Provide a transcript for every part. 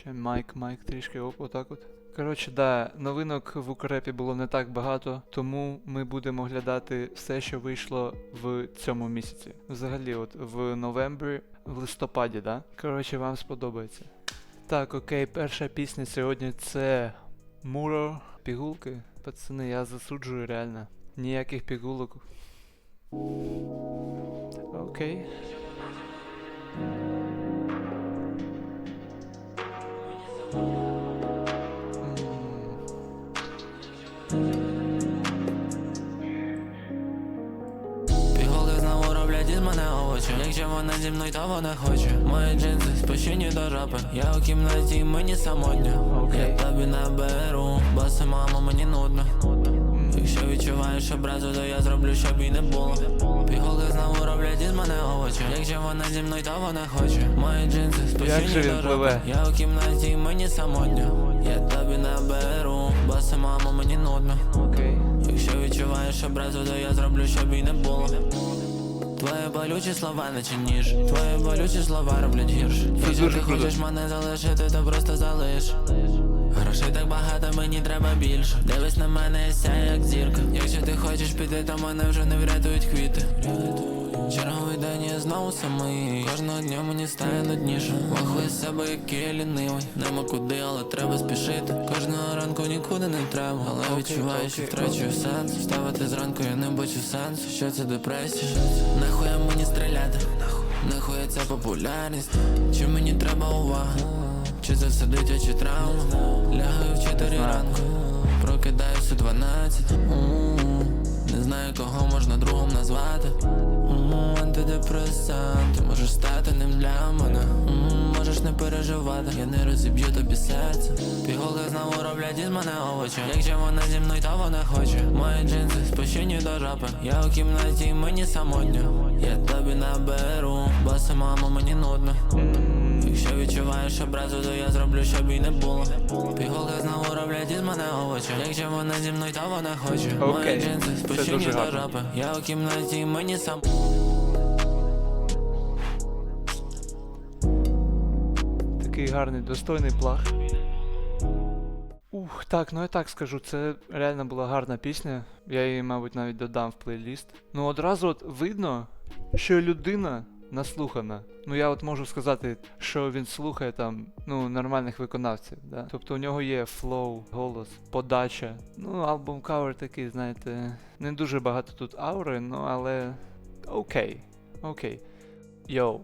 Ще майк, майк трішки оп, отак от. Коротше, да, новинок в Укрепі було не так багато, тому ми будемо оглядати все, що вийшло в цьому місяці. Взагалі, от в новембрі, в листопаді, да? Коротше, вам сподобається. Так, окей, перша пісня сьогодні це Муро. Пігулки. Пацани, я засуджую реально. Ніяких пігулок. Окей. Із мене овочі Якщо вона зі мною, то вона хоче Мої джинси спущені до жопи Я у кімнаті, мені самотньо okay. Я тобі наберу, Баси, мамо, мені нудно відчуваєш образу, то я зроблю, щоб і не було. Піголи знову роблять із мене овочі. Якщо вона зі мною, то вона хоче. Мої джинси Як спущені до пливе? Я у кімнаті, мені самотньо. Я тобі наберу, бо мамо, мені нудно. Якщо відчуваєш образу, то я зроблю, щоб і не було. Твої болючі слова, наче ніж Твої болючі слова роблять гірш Якщо ти хочеш мене залишити, то просто залиш Грошей так багато, мені треба більше. Дивись на мене, я сяю як зірка. Якщо ти хочеш піти, то мене вже не врятують квіти. Черговий день я знову самий Кожного дня мені стає нудніше. Вахує з себе, який я лінивий. Нема куди, але треба спішити. Кожного ранку нікуди не треба. Але відчуваю, що втрачую сенс. Вставати зранку я не бачу сенсу. Що це депресія? Нахуя мені стріляти? Нахуя ця популярність? Чи мені треба увага? Чи це все дитячі травма? Лягаю в 4 ранку. Прокидаюся 12 М, Не знаю кого можна другом назвати. М, Антидепресант. Ти можеш стати ним для мене. М, Можеш не переживати. Я не розіб'ю тобі серце. Піголи знову роблять із мене овочі. Якщо вона зі мною, то вона хоче. Мої джинси спущені до жопи. Я у кімнаті, мені самотньо. Я тобі наберу Бо мамо, мені нудно Якщо відчуваєш образу, то я зроблю, щоб і не було Піголи знову роблять із мене овочі Якщо вона зі мною, то вона хоче Мої Окей. джинси Це дуже до гарно. жопи Я у кімнаті, мені сам Такий гарний, достойний плах. Ух, так, ну я так скажу, це реально була гарна пісня. Я її, мабуть, навіть додам в плейліст. Ну одразу от видно, що людина наслухана. Ну я от можу сказати, що він слухає там ну, нормальних виконавців. Да? Тобто у нього є флоу, голос, подача. Ну, альбом кавер такий, знаєте, не дуже багато тут аури, ну але окей. Окей. Йоу.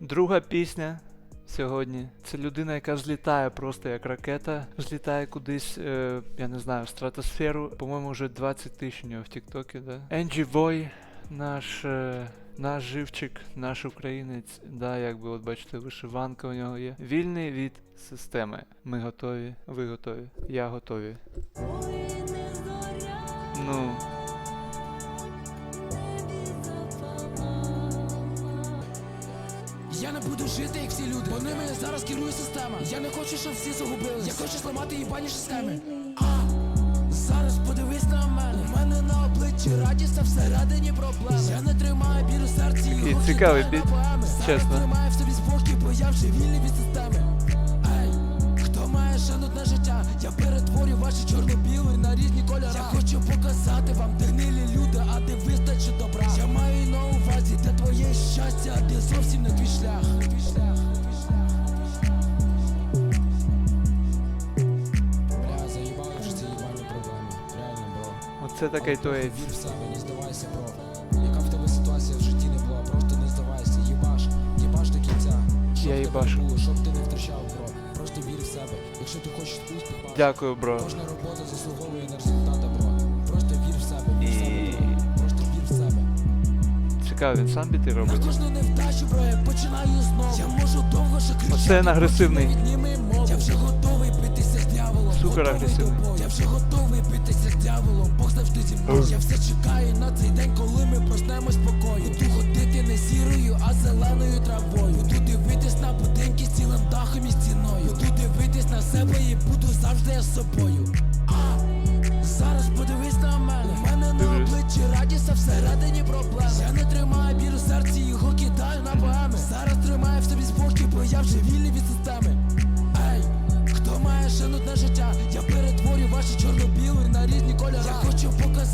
Друга пісня сьогодні. Це людина, яка злітає просто як ракета, злітає кудись, е, я не знаю, в стратосферу. По-моєму, вже 20 тисяч у нього в Тіктокі, да? Енджі Вой, наш, е, наш живчик, наш українець, да, якби от бачите, вишиванка у нього є. Вільний від системи. Ми готові, ви готові, я готові. Ну, Я не буду жити, як всі люди, бо ними зараз керує система. Я не хочу, щоб всі загубились. Я хочу зламати їбані системи. Радість, всередині проблеми. Я не тримаю біль у серці. Його цікавий біт, чесно. тримаю в собі спокій, бо я вже вільний від системи. Ей, хто має шанутне життя? Я перетворю ваші чорно-білий на різні кольори. Я хочу показати вам, де гнилі люди, а де вистачить добра. Я маю на увазі, де твоє щастя, а де зовсім оце такий туець. Вір в себе, не здавайся, бро. Яка в тебе ситуація в житті не була, просто не здавайся, їбаш, їбаш до кінця. Щоб Я їбашу. було, щоб ти не втрачав, бро. Просто вір в себе. Якщо ти хочеш успіху, Дякую, бро. кожна робота заслуговує на результата, бро. Просто вір в себе, вір в себе, бро. Просто вір в себе. Цікаво, він сам біти На кожну невдачу, бро, я починаю знову. Я можу довго ще кричати. Оце він агресивний. Я вже готовий битися. Супер агресивний. Я вже готовий битися з дьяволом. Бог завжди зі мною. Я все чекаю на цей день, коли ми проснемось спокою. Буду ходити не сірою, а зеленою травою. Буду дивитись на будинки з цілим дахом і стіною. Буду дивитись на себе і буду завжди я з собою. А зараз подивись на мене. У мене на обличчі радість, а всередині проблеми. Я не тримаю біль у серці, його кидаю на поеми. Зараз тримаю в собі спокій, бо я вже вільний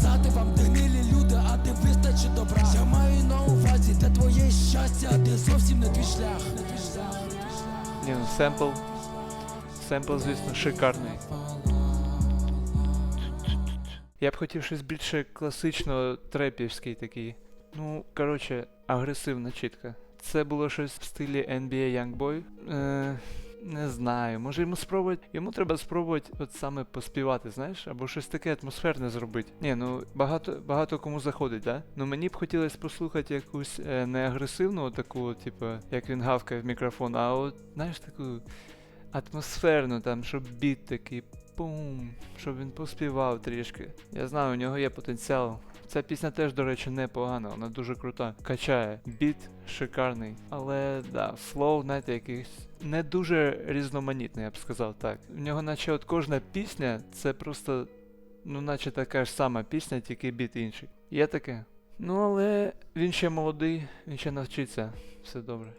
Хочу вам, де гнилі люди, а де вистачить добра. Я маю на увазі, де твоє щастя, а де зовсім не твій шлях. Не твій шлях. Ні, ну семпл. Семпл, звісно, шикарний. Я б хотів щось більше класично трепівський такий. Ну, коротше, агресивна чітка. Це було щось в стилі NBA Youngboy. Е, не знаю, може йому спробувати. Йому треба спробувати от саме поспівати, знаєш, або щось таке атмосферне зробити. Ні, ну багато, багато кому заходить, да? Ну мені б хотілося послухати якусь е, не агресивну, таку, типу, як він гавкає в мікрофон, а от, знаєш, таку атмосферну, там, щоб біт такий пум, щоб він поспівав трішки. Я знаю, у нього є потенціал. Ця пісня теж, до речі, непогана, вона дуже крута. Качає. Біт шикарний. Але да, флоу, знаєте, якийсь не дуже різноманітний, я б сказав так. В нього, наче от кожна пісня, це просто, ну, наче така ж сама пісня, тільки біт інший. Є таке. Ну, але він ще молодий, він ще навчиться. Все добре.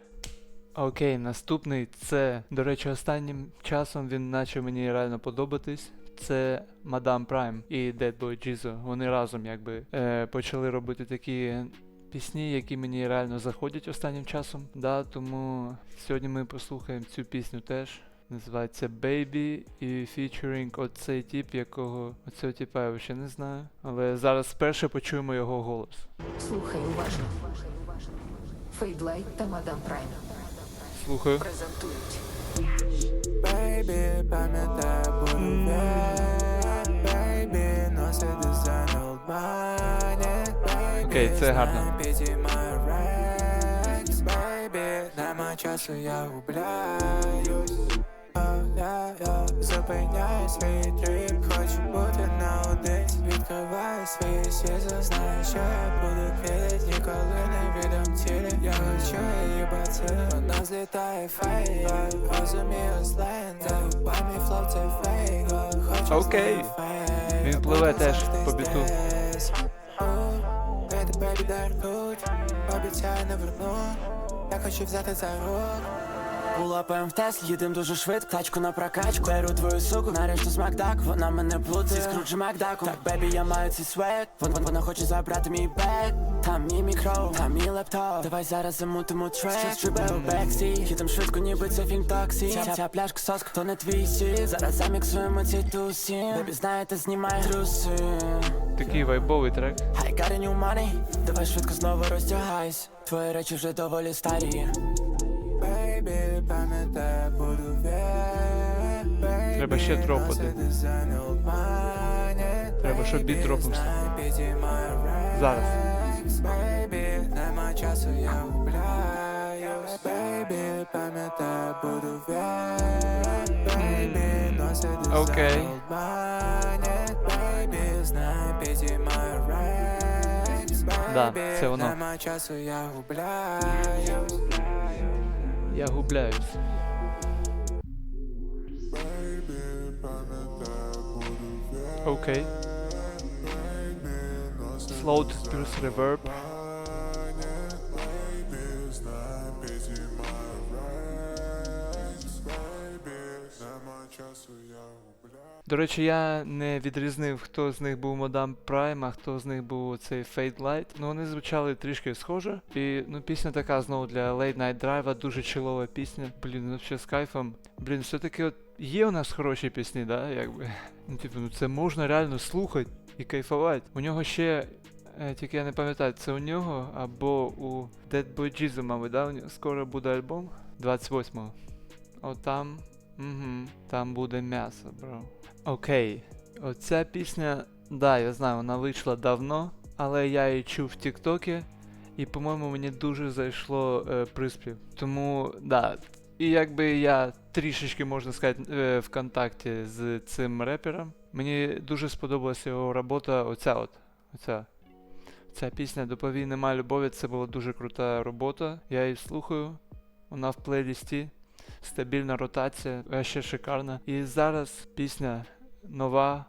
Окей, наступний це, до речі, останнім часом він почав мені реально подобатись. Це Мадам Прайм і Dead Boy Jizzo. Вони разом якби е, почали робити такі пісні, які мені реально заходять останнім часом. Да, тому сьогодні ми послухаємо цю пісню теж. Називається Baby і featuring оцей тип, якого оцього типа я ще не знаю. Але зараз вперше почуємо його голос. Слухай уважно. Фейдлайт та Мадам Прайм Слухаю. презентують. Baby, пам'ятай, буду век Baby, носить дизайн Old Money Baby, Окей, це гарно. знай, підіймаю рекс Baby, нема часу, я губляюсь Yeah, yeah. Зупиняю свій тріп Хочу бути наодинці Відкриваю свій світ Знаю, що я буду кидать Ніколи не віддам тілі Я хочу її бацили Вона злітає фейк Розумію сленг. Губами флоу це фейк Хочу Окей. Він пливе теж по біту. Бейді, бейбі, дай Обіцяю не верну Я хочу взяти за рук В тест, їдем дуже швидко, тачку на прокачку. Беру твою суку, нарешті смакдак, вона мене плутає. Скруджі Макдаку, так бебі, я маю цей свет. Вон, вон, вона хоче забрати мій бек Там мій мікро, там мій лептоп. Давай зараз замутимо трек. Щось трибе у бексі, їдем швидко, ніби це фільм таксі. Ця, ця пляшка соск, то не твій сік. Зараз заміксуємо ці тусі. Бебі, знаєте, знімай труси. Такий вайбовий трек. I got a new money, давай швидко знову роздягайся. Твої речі вже доволі старі Треба ще Money Треба, щоб підіймаю рекс Зараз. Нема часу, я губляюсь Baby, пам'ятай, буду век Baby, Окей. Знай, Да, це воно. Нема часу, я губляюсь Я губляюсь. Окей. Slowed плюс reverb. До речі, я не відрізнив, хто з них був Мадам Прайм, а хто з них був цей Fade Light. Ну вони звучали трішки схоже. І ну пісня така знову для Late Night Drive, дуже чилова пісня. Блін, ну ще з кайфом. Блін, все-таки от є у нас хороші пісні, да, якби. Ну, типу, ну це можна реально слухати і кайфувати. У нього ще. Е, тільки я не пам'ятаю, це у нього або у Dead Boy Jizzo, мабуть, да? Скоро буде альбом 28-го. От там. Угу, там буде м'ясо, бро. Окей. Оця пісня, да, я знаю, вона вийшла давно, але я її чув в Тіктокі, і, по-моєму, мені дуже зайшло е, приспів. Тому, да. І якби я трішечки, можна сказати, е, в контакті з цим репером. Мені дуже сподобалася його робота, оця от. Оця. Ця пісня Доповій нема любові, це була дуже крута робота. Я її слухаю. Вона в плейлісті. Стабільна ротація, а ще шикарна. І зараз пісня нова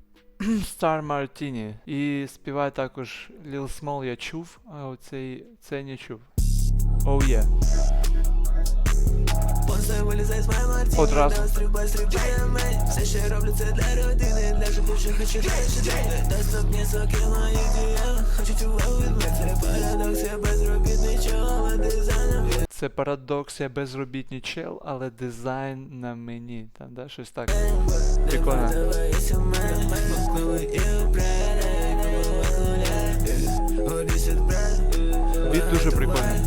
Star Martini. І співає також Lil Small я чув, а оцей цей не чув. Oh yeah. Одразу. Все ще роблю це для родини, для живучих хочу далі далі Доступні соки мої діяли, хочуть увагу від мене Це парадокс, я безробітний чоловік, дизайном Це парадокс, я безробітний чел, але дизайн на мені. Там, да, щось так. Прикольно. Біт дуже прикольний.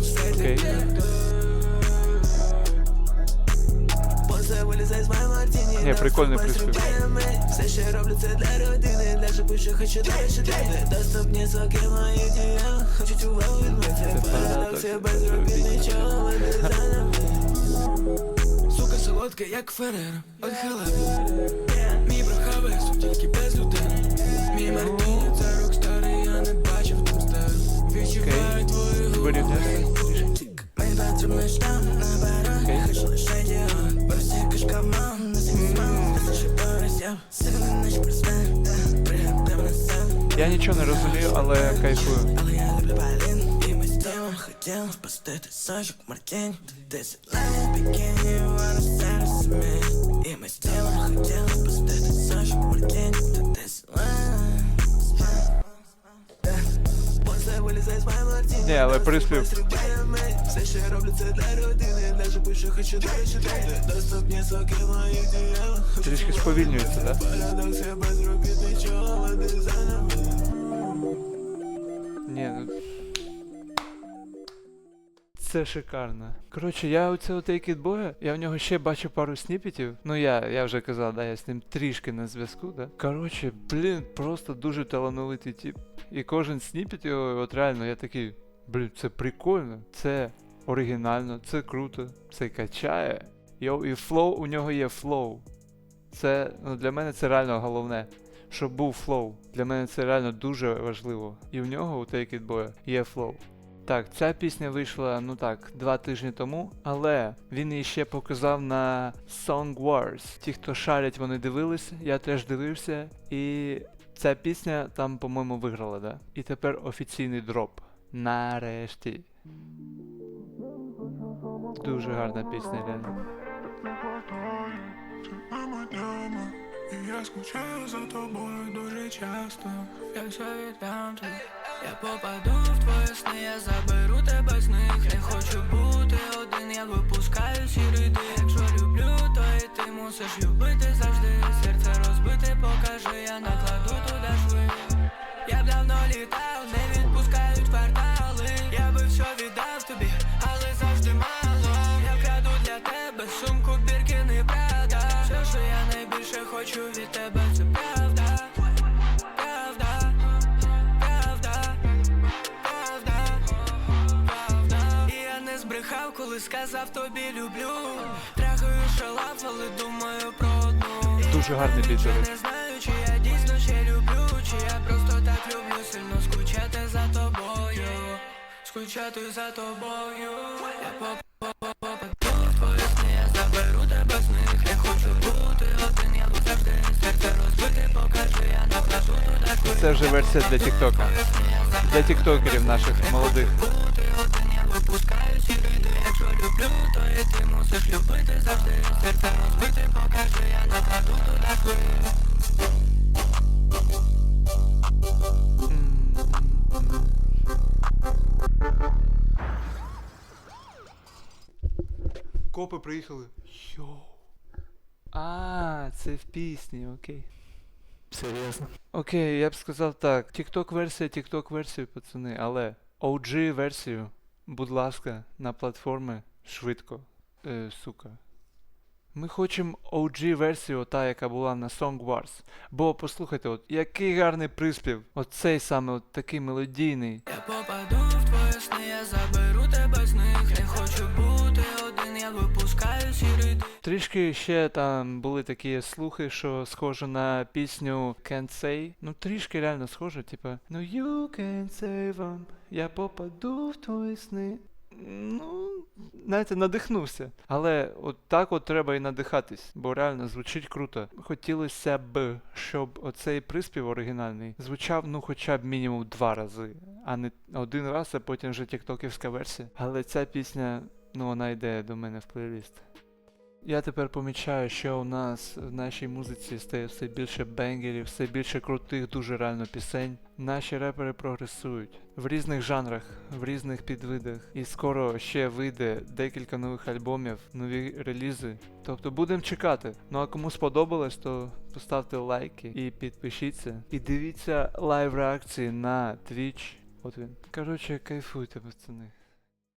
Все тебе вилізай з моєї мартіні Ні, прикольний приспів. Все ще роблю це для родини Для живучих хочу далі далі Доступні соки мої діяли Хочуть увагу від мене парадокс, я безробітний чоловік Дизайном Сука солодка, як Феррера, от халепа Мій брахавий суд тільки без людини Мій Мартіні, це рокстар, і я не бачив там стелю Відчуваю твої губи Мені потрібний штам на барах Хочу лише діор На ніч Пригадав на сам Я нічого не розумію, але кайфую. Але я люблю балін І ми з тілом хотіли спустити сочок Ти зелений бікіні, вона серед розуміє І ми з тілом хотіли Ні, але приспів. Все ще роблю це для родини Для живучих хочу далі Доступні соки мої діяли Трішки сповільнюється, да? Парадокс, я безробітний за нами. Ні, ну. Це шикарно. Коротше, я у Take It Boy, я в нього ще бачу пару сніпетів. Ну я, я вже казав, да, я з ним трішки на зв'язку, да. Коротше, блін, просто дуже талановитий тип. І кожен сніпет його, от реально, я такий, блін, це прикольно, це оригінально, це круто, це качає. Йоу, і флоу, у нього є флоу. Це, ну для мене це реально головне щоб був флоу. Для мене це реально дуже важливо. І в нього у Take It Boy є флоу. Так, ця пісня вийшла, ну так, два тижні тому, але він її ще показав на Song Wars. Ті, хто шарять, вони дивилися, я теж дивився. І ця пісня там, по-моєму, виграла, да? І тепер офіційний дроп. Нарешті. Дуже гарна пісня, реально. Я скучаю за тобою дуже часто. Якщо віддам тобі. Я попаду в твої сни, я заберу тебе з них. Не хочу бути один, я випускаю сірий дим Якщо люблю, то і ти мусиш любити завжди. Серце розбите, покажи, я накладу туди шви Я б давно літав, хочу від тебе, це правда Правда, правда, правда, правда. І я не збрехав, коли сказав тобі люблю. Трахаю шалав, але думаю про одну. Дуже гарний я не знаю, чи я дійсно ще люблю, чи я просто так люблю сильно скучати за тобою, скучати за тобою. Я Це вже версія для Тіктока. Для тіктокерів наших молодих. Бути один, я випускаю сірий дим. Якщо люблю, то і ти мусиш любити завжди. Серце розбите, покажи, я накладу туди швидко. Копи приїхали. Йоу. А, це в пісні, окей. Серйозно? Окей, я б сказав так. TikTok версія, TikTok версію, пацани, але OG версію, будь ласка, на платформи швидко. Е, сука. Ми хочемо OG версію, та, яка була на Song Wars. Бо послухайте, от який гарний приспів. Оцей саме от такий мелодійний. Я попаду Трішки ще там були такі слухи, що схоже на пісню Can't Say. Ну трішки реально схоже, типа Ну you can say вам, я попаду в твої сни. Ну, знаєте, надихнувся. Але от так от треба і надихатись, бо реально звучить круто. Хотілося б, щоб оцей приспів оригінальний звучав ну хоча б мінімум два рази, а не один раз, а потім вже тіктоківська версія. Але ця пісня, ну вона йде до мене в плейліст. Я тепер помічаю, що у нас в нашій музиці стає все більше бенгерів, все більше крутих, дуже реально пісень. Наші репери прогресують в різних жанрах, в різних підвидах. І скоро ще вийде декілька нових альбомів, нові релізи. Тобто будемо чекати. Ну а кому сподобалось, то поставте лайки і підпишіться. І дивіться лайв реакції на Twitch. От він. Коротше, кайфуйте, пацани.